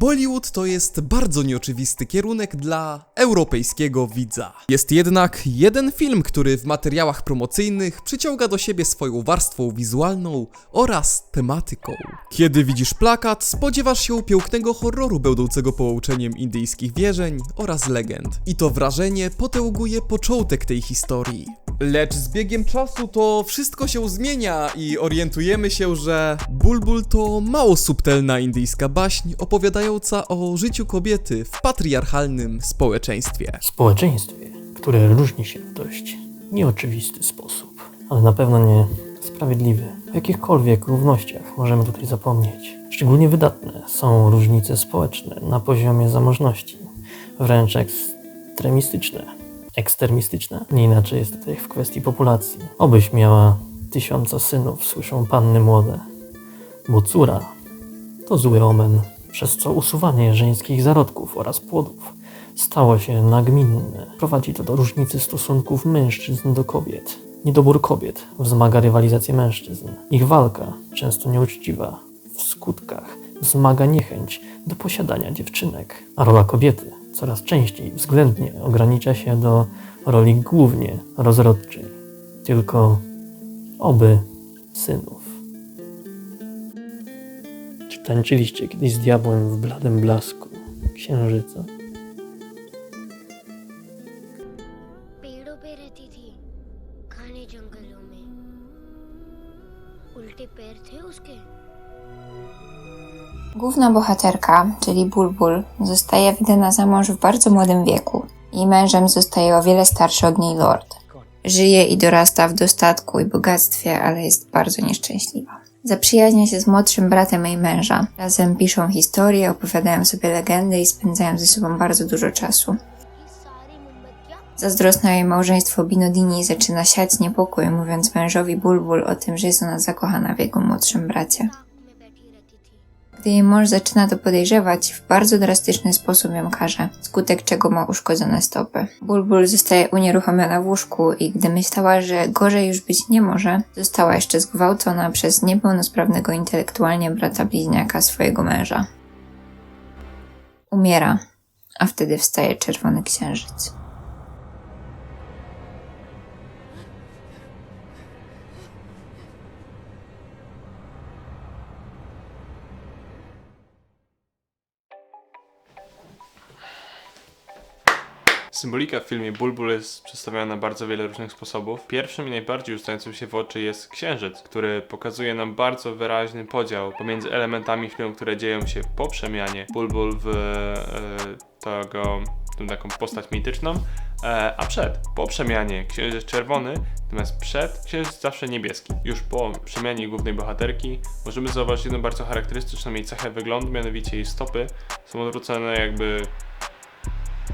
Bollywood to jest bardzo nieoczywisty kierunek dla europejskiego widza. Jest jednak jeden film, który w materiałach promocyjnych przyciąga do siebie swoją warstwą wizualną oraz tematyką. Kiedy widzisz plakat, spodziewasz się pięknego horroru będącego połączeniem indyjskich wierzeń oraz legend. I to wrażenie potęguje początek tej historii. Lecz z biegiem czasu to wszystko się zmienia i orientujemy się, że Bulbul to mało subtelna indyjska baśń opowiadająca o życiu kobiety w patriarchalnym społeczeństwie. społeczeństwie, które różni się w dość nieoczywisty sposób, ale na pewno nie sprawiedliwy. O jakichkolwiek równościach możemy tutaj zapomnieć. Szczególnie wydatne są różnice społeczne na poziomie zamożności, wręcz ekstremistyczne, ekstermistyczne. Nie inaczej jest tutaj w kwestii populacji. Obyś miała tysiąca synów, słyszą panny młode, bo córa to zły omen, przez co usuwanie żeńskich zarodków oraz płodów stało się nagminne. Prowadzi to do różnicy stosunków mężczyzn do kobiet. Niedobór kobiet wzmaga rywalizację mężczyzn. Ich walka, często nieuczciwa, w skutkach wzmaga niechęć do posiadania dziewczynek, a rola kobiety coraz częściej względnie ogranicza się do roli głównie rozrodczej. Tylko oby synów. Czy tańczyliście kiedyś z diabłem w bladym blasku księżyca? पेड़ों पे रहती थी घने जंगलों में उल्टे पैर थे उसके Główna bohaterka, czyli Bulbul, zostaje wydana za mąż w bardzo młodym wieku. Jej mężem zostaje o wiele starszy od niej lord. Żyje i dorasta w dostatku i bogactwie, ale jest bardzo nieszczęśliwa. Zaprzyjaźnia się z młodszym bratem jej męża. Razem piszą historie, opowiadają sobie legendy i spędzają ze sobą bardzo dużo czasu. Zazdrosne jej małżeństwo Binodini zaczyna siać niepokój, mówiąc mężowi Bulbul o tym, że jest ona zakochana w jego młodszym bracie gdy jej mąż zaczyna to podejrzewać, w bardzo drastyczny sposób ją karze, skutek czego ma uszkodzone stopy. Bulbul zostaje unieruchomiona w łóżku i gdy myślała, że gorzej już być nie może, została jeszcze zgwałcona przez niepełnosprawnego intelektualnie brata bliźniaka swojego męża. Umiera, a wtedy wstaje czerwony księżyc. Symbolika w filmie Bulbul jest przedstawiona na bardzo wiele różnych sposobów. Pierwszym i najbardziej rzucającym się w oczy jest księżyc, który pokazuje nam bardzo wyraźny podział pomiędzy elementami filmu, które dzieją się po przemianie Bulbul w e, tego, tą taką postać mityczną, e, a przed. Po przemianie księżyc czerwony, natomiast przed księżyc zawsze niebieski. Już po przemianie głównej bohaterki możemy zauważyć jedną bardzo charakterystyczną jej cechę wyglądu, mianowicie jej stopy są odwrócone jakby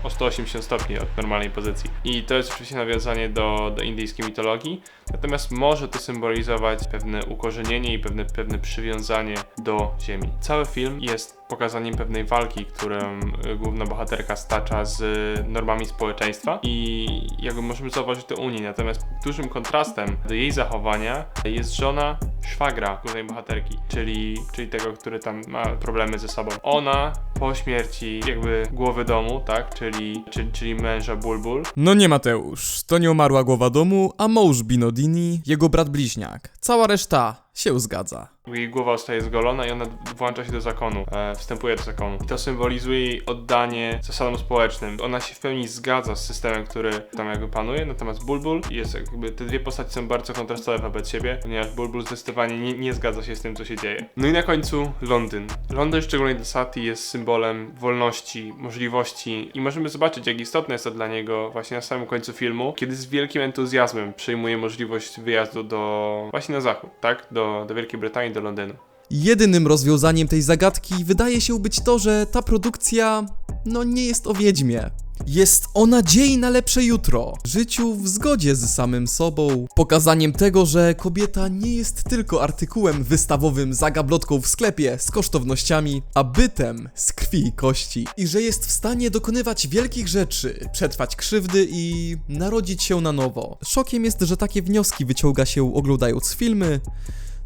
o 180 stopni od normalnej pozycji. I to jest oczywiście nawiązanie do, do indyjskiej mitologii, natomiast może to symbolizować pewne ukorzenienie i pewne, pewne przywiązanie do ziemi. Cały film jest pokazaniem pewnej walki, którą y, główna bohaterka stacza z normami społeczeństwa i jakby możemy zauważyć to u niej, natomiast dużym kontrastem do jej zachowania jest żona szwagra głównej bohaterki, czyli, czyli tego, który tam ma problemy ze sobą. Ona po śmierci jakby głowy domu, tak, czyli, czyli, czyli męża Bulbul, No nie Mateusz, to nie umarła głowa domu, a mąż Binodini, jego brat bliźniak. Cała reszta się zgadza. jej głowa zostaje zgolona i ona włącza się do zakonu, e, wstępuje do zakonu. I to symbolizuje jej oddanie zasadom społecznym. Ona się w pełni zgadza z systemem, który tam jakby panuje, natomiast Bulbul jest jakby, te dwie postacie są bardzo kontrastowe wobec siebie, ponieważ Bulbul zdecydowanie nie, nie zgadza się z tym, co się dzieje. No i na końcu Londyn. Londyn, szczególnie dla Sati, jest symbolem wolności, możliwości i możemy zobaczyć, jak istotne jest to dla niego właśnie na samym końcu filmu, kiedy z wielkim entuzjazmem przyjmuje możliwość wyjazdu do właśnie na zachód, tak? Do, do Wielkiej Brytanii, do Londynu. Jedynym rozwiązaniem tej zagadki wydaje się być to, że ta produkcja, no nie jest o wiedźmie. Jest o nadziei na lepsze jutro, życiu w zgodzie z samym sobą, pokazaniem tego, że kobieta nie jest tylko artykułem wystawowym za gablotką w sklepie z kosztownościami, a bytem z krwi i kości i że jest w stanie dokonywać wielkich rzeczy, przetrwać krzywdy i narodzić się na nowo. Szokiem jest, że takie wnioski wyciąga się oglądając filmy,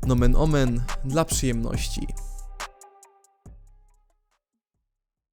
nomen omen dla przyjemności.